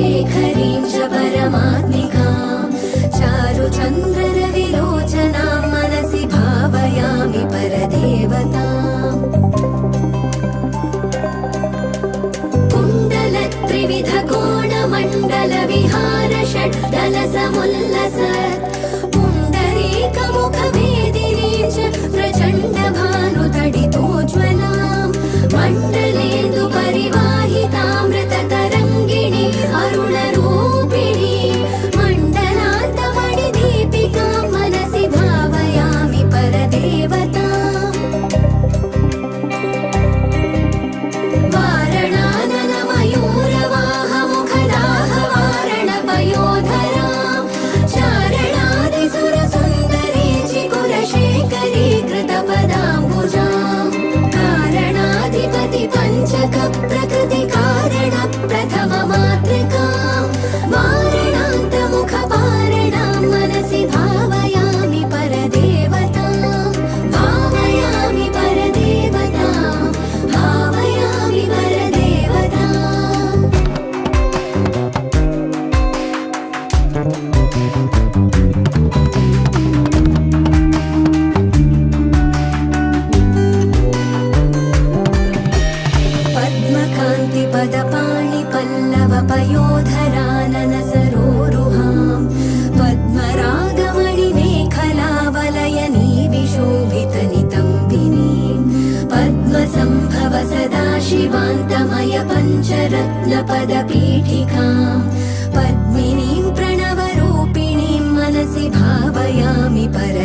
चन्द्रशेखरीं च परमात्मिकां चारुचन्द्ररविलोचनां मनसि भावयामि परदेवताम् कुण्डलत्रिविधकोणमण्डलविहार षड्दलसमुल्लस कारणाधिपति पञ्चक प्रकृतिकारण पदपाणि पल्लव पयोधरानन सरोरुहाम् पद्मरागमणि मेखलावलयनी विशोभित नितम्बिनीम् पद्मसम्भव सदा शिवान्तमय पञ्चरत्नपदपीठिकाम् पद्मिनीं प्रणवरूपिणीं मनसि भावयामि परदे